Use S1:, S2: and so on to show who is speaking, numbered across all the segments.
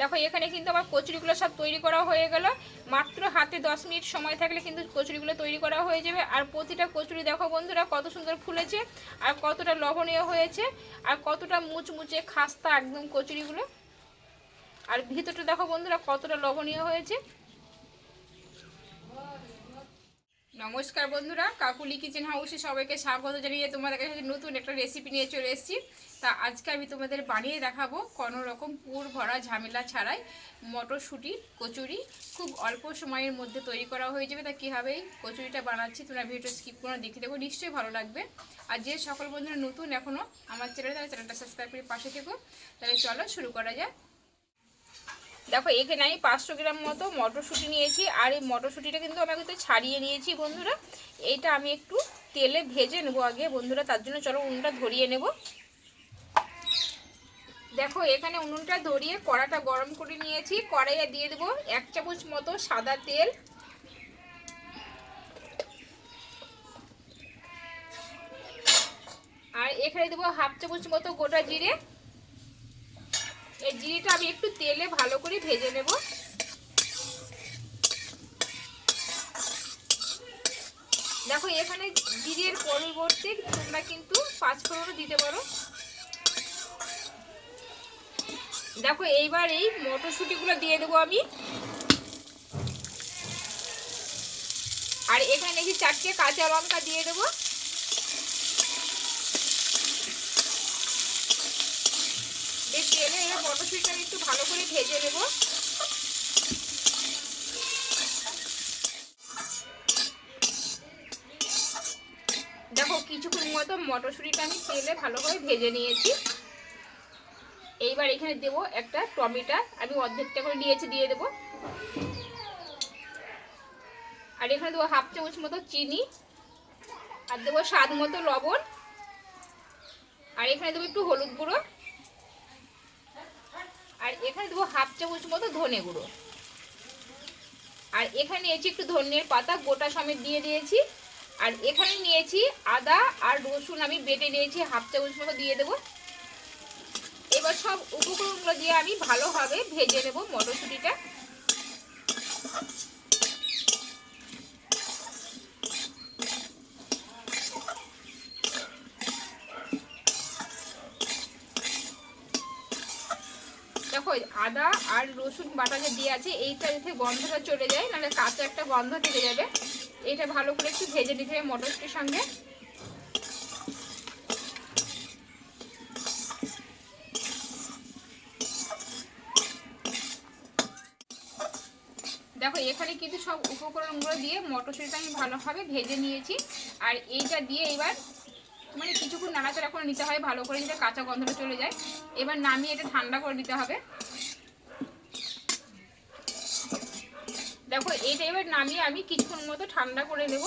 S1: দেখো, এখানে কিন্তু আমার কচুরিগুলো সব তৈরি করা হয়ে গেল। মাত্র হাতে দশ মিনিট সময় থাকলে কিন্তু কচুরিগুলো তৈরি করা হয়ে যাবে। আর প্রতিটা কচুরি দেখো বন্ধুরা, কত সুন্দর ফুলেছে আর কতটা লবণীয় হয়েছে আর কতটা মুচমুচে খাস্তা একদম কচুরিগুলো। আর ভিতরটা দেখো বন্ধুরা, কতটা লবণীয় হয়েছে। নমস্কার বন্ধুরা, কাকুলি কিচেন হাউসে সবাইকে স্বাগত জানিয়ে তোমাদের কাছে নতুন একটা রেসিপি নিয়ে চলে এসেছি। তা আজকে আমি তোমাদের বানিয়ে দেখাবো কোনো রকম পুর ভরা ঝামেলা ছাড়াই মটরশুঁটি, কচুরি। খুব অল্প সময়ের মধ্যে তৈরি করা হয়ে যাবে, তা কীভাবে কচুরিটা বানাচ্ছি তোমরা ভিডিও স্কিপ করে দেখে দেবো নিশ্চয়ই ভালো লাগবে। আর যে সকল বন্ধুরা নতুন এখনও আমার চ্যানেলে তারা চ্যানেলটা সাবস্ক্রাইব করে পাশে থেকো। তাহলে চলো শুরু করা যাক। দেখো, এখানে আমি পাঁচশো গ্রাম মতো মটরশুঁটি নিয়েছি, আর এই মটরশুঁটিটা কিন্তু আমি কিন্তু ছাড়িয়ে নিয়েছি বন্ধুরা। এইটা আমি একটু তেলে ভেজে নেব আগে বন্ধুরা, তার জন্য চলো উনুনটা ধরিয়ে নেব। দেখো, এখানে উনুনটা ধরিয়ে কড়াটা গরম করে নিয়েছি, কড়াইয়ে দিয়ে দেবো এক চামচ মতো সাদা তেল। আর এখানে দেবো হাফ চামচ মতো গোটা জিরে। জিরেটা আমি একটু তেলে ভালো করে ভেজে নেব। দেখো, এখানে জিরের পরিবর্তে তোমরা কিন্তু পাঁচফোড়নও দিতে পারো। দেখো, এইবার এই মটরশুঁটিগুলো দিয়ে দেবো আমি। আর এখানে দেখি চারটে কাঁচা লঙ্কা দিয়ে দেবো এই তেলে আমি একটু ভালো করে ভেজে নেব। দেখো, কিছুক্ষণ মতো মটরশুঁটিটা আমি তেলে ভালোভাবে ভেজে নিয়েছি। এইবার এখানে দেব একটা টমেটো। আমি অর্ধেকটা করে নিয়েছি দিয়ে দেব। আর এখানে দেবো হাফ চামচ মতো চিনি। আর দেবো স্বাদ মতো লবণ। আর এখানে দেবো একটু হলুদ গুঁড়ো। দেবো হাফ চামচ মতো ধনে গুঁড়ো। আর এখানে নিয়েছি একটু ধনের পাতা, গোটা সমেত দিয়ে দিয়েছি। আর এখানে নিয়েছি আদা আর রসুন আমি বেটে নিয়েছি, হাফ চামচ মতো দিয়ে দেবো। এবার সব উপকরণগুলো দিয়ে আমি ভালোভাবে ভেজে নেব মটরশুঁটিটা। দেখো আদা আর রসুন বাটা যে দিয়ে আছে এইটা যাতে গন্ধটা চলে যায়, নাহলে কাঁচা একটা গন্ধ থেকে যাবে। এটা ভালো করে একটু ভেজে নিতে হবে মটরশুটির সঙ্গে। দেখো, এখানে কিন্তু সব উপকরণগুলো দিয়ে মটরশুটিটা আমি ভালোভাবে ভেজে নিয়েছি। আর এইটা দিয়ে এবার মানে কিছুক্ষণ নাড়াচাড়া করে নিতে হয়, ভালো করে নিতে কাঁচা গন্ধটা চলে যায়। এবার নামিয়ে এটা ঠান্ডা করে নিতে হবে। এটা এবার নামিয়ে আমি কিছুক্ষণ মতো ঠান্ডা করে নেব।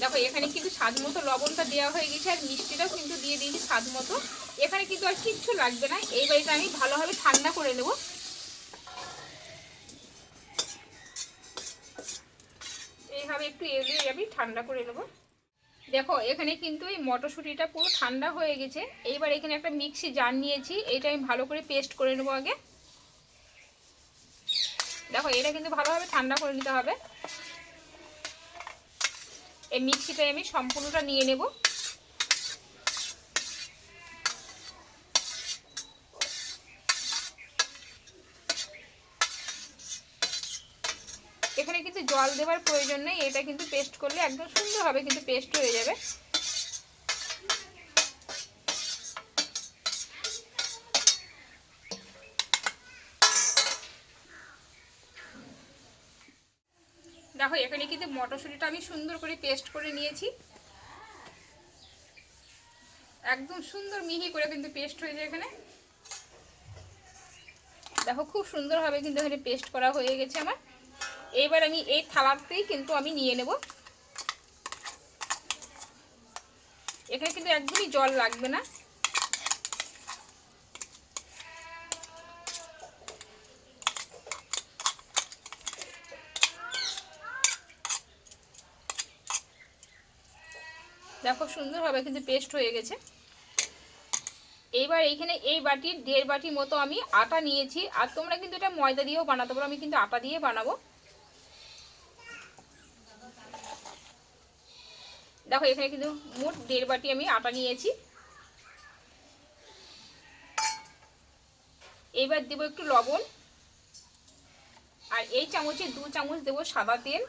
S1: দেখো, এখানে কিন্তু স্বাদ মতো লবণটা দেওয়া হয়ে গেছে আর মিষ্টিটাও কিন্তু দিয়ে দিয়েছি স্বাদ মতো। এখানে কিন্তু আর কিচ্ছু লাগবে না। এইবার এটা আমি ভালোভাবে ঠান্ডা করে নেব। এইভাবে একটু এলিয়ে আমি ঠান্ডা করে নেব। দেখো, এখানে কিন্তু এই মটরশুঁটিটা পুরো ঠান্ডা হয়ে গেছে। এইবার এখানে একটা মিক্সি জার নিয়েছি। এইটা আমি ভালো করে পেস্ট করে নেব আগে। দেখো, এটা কিন্তু ভালোভাবে ঠান্ডা করে নিতে হবে। এই মিক্সিটাই আমি সম্পূর্ণটা নিয়ে নেব। এখানে কিন্তু জল দেওয়ার প্রয়োজন নেই, এটা কিন্তু পেস্ট করলে একদম সুন্দরভাবে কিন্তু পেস্ট হয়ে যাবে। দেখো, এখানে কিন্তু মটরশুঁটিটা আমি সুন্দর করে পেস্ট করে নিয়েছি। একদম সুন্দর মিহি করে কিন্তু পেস্ট হয়েছে এখানে। দেখো, খুব সুন্দরভাবে কিন্তু এখানে পেস্ট করা হয়ে গেছে আমার। এইবার আমি এই থালাতেই কিন্তু আমি নিয়ে নেব। এখানে কিন্তু একদমই জল লাগবে না। দেখো সুন্দরভাবে কিন্তু পেস্ট হয়ে গেছে। এইবার এইখানে এই বাটির দেড় বাটি মতো আমি আটা নিয়েছি। আর তোমরা কিন্তু এটা ময়দা দিয়েও বানাতে পারো, আমি কিন্তু আটা দিয়ে বানাবো। দেখো এখানে কিন্তু মোট দেড় বাটি আমি আটা নিয়েছি। এবার দেবো একটু লবণ। আর এই চামচে দু চামচ দেবো সাদা তেল।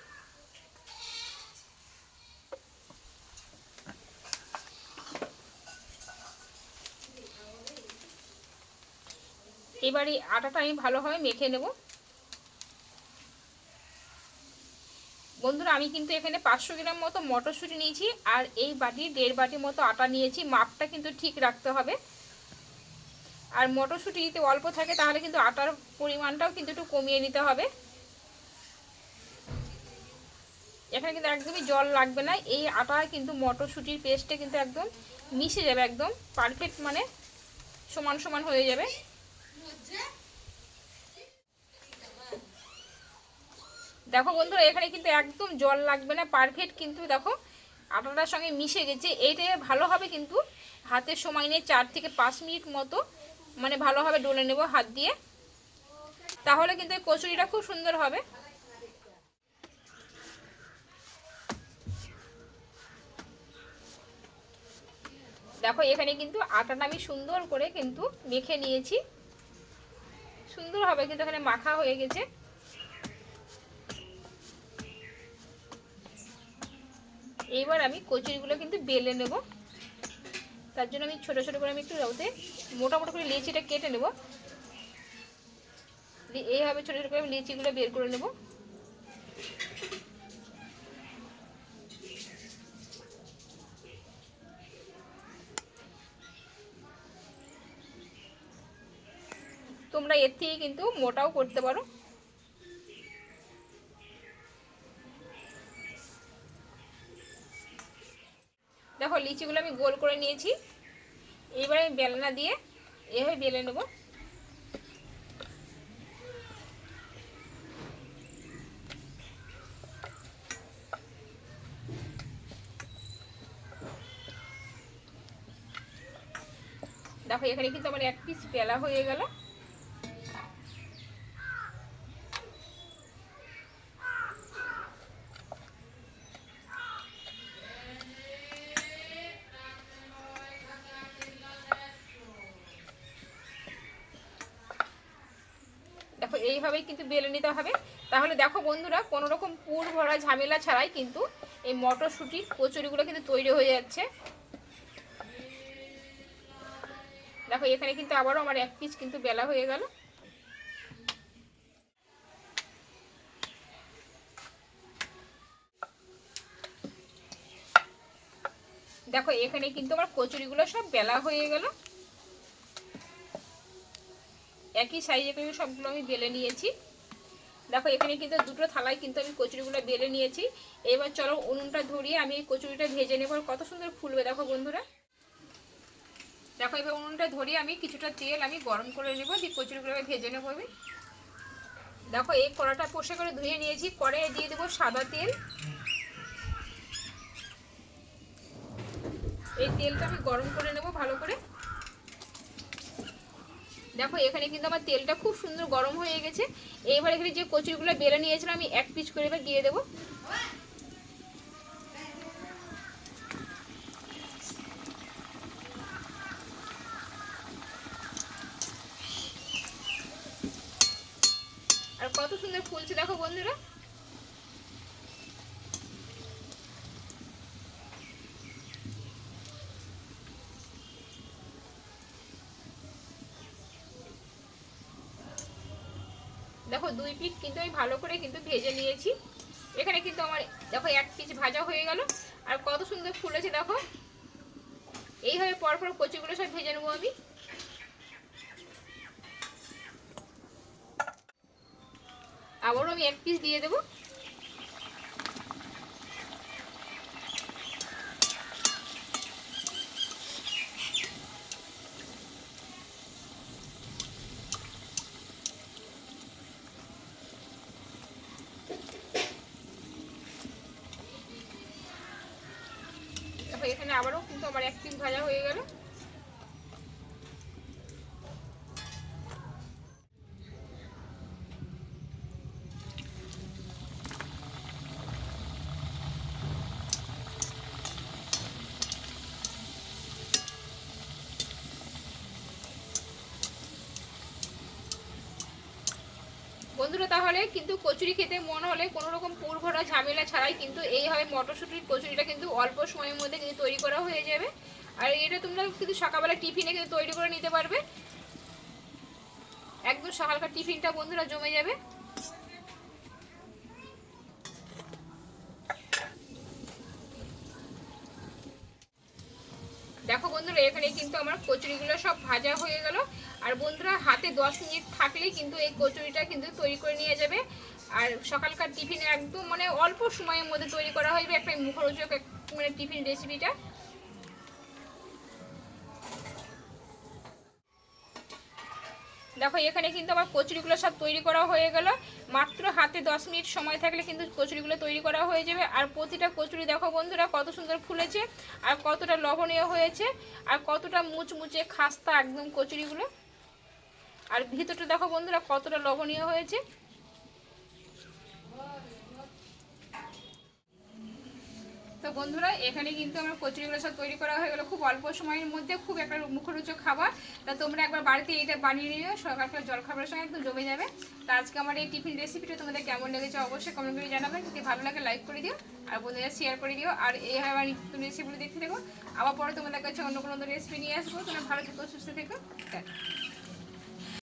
S1: এবার এই আটাটা আমি ভালোভাবে মেখে নেব। বন্ধুরা, আমি কিন্তু এখানে পাঁচশো গ্রাম মতো মটরশুঁটি নিয়েছি আর এই বাটি, দেড় বাটি মতো আটা নিয়েছি। মাপটা কিন্তু ঠিক রাখতে হবে। আর মটরশুঁটি যদি অল্প থাকে, তাহলে কিন্তু আটার পরিমাণটাও কিন্তু একটু কমিয়ে নিতে হবে। এখানে কিন্তু একদমই জল লাগবে না। এই আটা কিন্তু মটরশুঁটির পেস্টে কিন্তু একদম মিশে যাবে, একদম পারফেক্ট মানে সমান সমান হয়ে যাবে। দেখো বন্ধুরা, এখানে কিন্তু একদম জল লাগবে না পারফেক্ট কিন্তু দেখো আটাটার সঙ্গে মিশে গেছে। এইটাই ভালো হবে কিন্তু হাতের সময় নিয়ে চার থেকে পাঁচ মিনিট মতো মানে ভালোভাবে ডলে নেব হাত দিয়ে। তাহলে কিন্তু এই কচুরিটা খুব সুন্দর হবে। দেখো, এখানে কিন্তু আটাটা আমি সুন্দর করে কিন্তু মেখে নিয়েছি। সুন্দর হবে কিন্তু এখানে মাখা হয়ে গেছে। এইবার আমি কচুরিগুলো কিন্তু বেলে নেব। তার জন্য আমি ছোটো ছোটো করে আমি একটু রোদে মোটামোটা করে লিচিটা কেটে নেব। এইভাবে ছোটো ছোটো করে আমি লিচিগুলো বের করে নেব। তোমরা এর থেকে কিন্তু মোটাও করতে পারো। লিচিগুলো আমি গোল করে নিয়েছি। এবার আমি বেলনা দিয়ে এভাবে বেলে নেব। দেখো, এখানে কিন্তু আমার এক পিস বেলা হয়ে গেল। এইভাবেই কিন্তু বেলে নিতে হবে। তাহলে দেখো বন্ধুরা কোনো রকম পুর ভরা ঝামেলা ছাড়াই কিন্তু এই মটরশুঁটির কচুরিগুলো কিন্তু তৈরি হয়ে যাচ্ছে। দেখো, এখানে কিন্তু আবারও আমার এক পিস কিন্তু বেলা হয়ে গেল। দেখো, এখানে কিন্তু আমার কচুরিগুলো সব বেলা হয়ে গেল। একই সাইজে করে সবগুলো আমি বেলে নিয়েছি। দেখো, এখানে কিন্তু দুটো থালায় কিন্তু আমি কচুরিগুলো বেলে নিয়েছি। এবার চলো উনুনটা ধরিয়ে আমি এই কচুরিটা ভেজে নেব। কত সুন্দর ফুলবে, দেখো বন্ধুরা। দেখো, এবার উনুনটা ধরিয়ে আমি কিছুটা তেল আমি গরম করে নেব। দিয়ে কচুরিগুলো ভেজে নেব আমি। দেখো, এই কড়াটা পোষে করে ধুয়ে নিয়েছি। কড়াইয়ে দিয়ে দেবো সাদা তেল। এই তেলটা আমি গরম করে নেব ভালো করে। দেখো, এখানে কিন্তু আমার তেলটা খুব সুন্দর গরম হয়ে গেছে। এইবার এখানে যে কচুরিগুলো বেলে নিয়েছিলাম, আমি এক পিস করে এবার দিয়ে দেবো। আর কত সুন্দর ফুলছে দেখো বন্ধুরা। দেখো দুই পিস কিন্তু আমি ভালো করে কিন্তু ভেজে নিয়েছি। এখানে কিন্তু আমার, দেখো এক পিস ভাজা হয়ে গেল। আর কত সুন্দর ফুলেছে দেখো। এইভাবে পরপর কচিগুলো সব ভেজে নেব আমি। আবারও আমি এক পিস দিয়ে দেবো দেখো এখানে আবারও কিন্তু আমার এক পিস ভাজা হয়ে গেল বন্ধুরা তাহলে কিন্তু কচুরি খেতে মন হলে কোনো রকম পুর ভরা ঝামেলা ছাড়াই কিন্তু এইভাবে মটরশুঁটির কচুরিটা কিন্তু অল্প সময়ের মধ্যে কিন্তু তৈরি করা হয়ে যাবে। আর এটা তোমরা কিন্তু সকালবেলা টিফিনে কিন্তু তৈরি করে নিতে পারবে। একদম সকালকার টিফিনটা বন্ধুরা জমে যাবে। দেখো বন্ধুরা, এখানে কিন্তু আমার কচুরিগুলো সব ভাজা হয়ে গেল। আর বন্ধুরা, হাতে দশ মিনিট থাকলেই কিন্তু এই কচুরিটা কিন্তু তৈরি করে নিয়ে যাবে। আর সকালকার টিফিনে একদম মানে অল্প সময়ের মধ্যে তৈরি করা হয়ে যাবে একটা মুখরোচক মানে টিফিন রেসিপিটা দেখো, এখানে কিন্তু আমার কচুরিগুলো সব তৈরি করা হয়ে গেল। মাত্র হাতে দশ মিনিট সময় থাকলে কিন্তু কচুরিগুলো তৈরি করা হয়ে যাবে। আর প্রতিটা কচুরি দেখো বন্ধুরা, কত সুন্দর ফুলেছে আর কতটা লবণীয় হয়েছে আর কতটা মুচমুচে খাস্তা একদম কচুরিগুলো। আর ভিতরটা দেখো বন্ধুরা, কতটা লবণীয় হয়েছে। তো বন্ধুরা, এখানে কিন্তু আমার কচুরিগুলো সব তৈরি করা হয়ে গেলো। খুব অল্প সময়ের মধ্যে খুব একটা মুখরোচক খাবার। তা তোমরা একবার বাড়িতে এইটা বানিয়ে নিও, সকালকার জল খাবারের সঙ্গে একদম জমে যাবে। তা আজকে আমার এই টিফিন রেসিপিটা তোমাদের কেমন লেগেছে অবশ্যই কমেন্ট করে জানাবে। যদি ভালো লাগে লাইক করে দিও আর বন্ধুরা শেয়ার করে দিও। আর এইভাবে আমার নতুন রেসিপিগুলো দেখতে দেখো আবার পরে তোমাদের কাছে অন্য কোনো রেসিপি নিয়ে আসব। তোমরা ভালো থেকো, সুস্থ থেকো।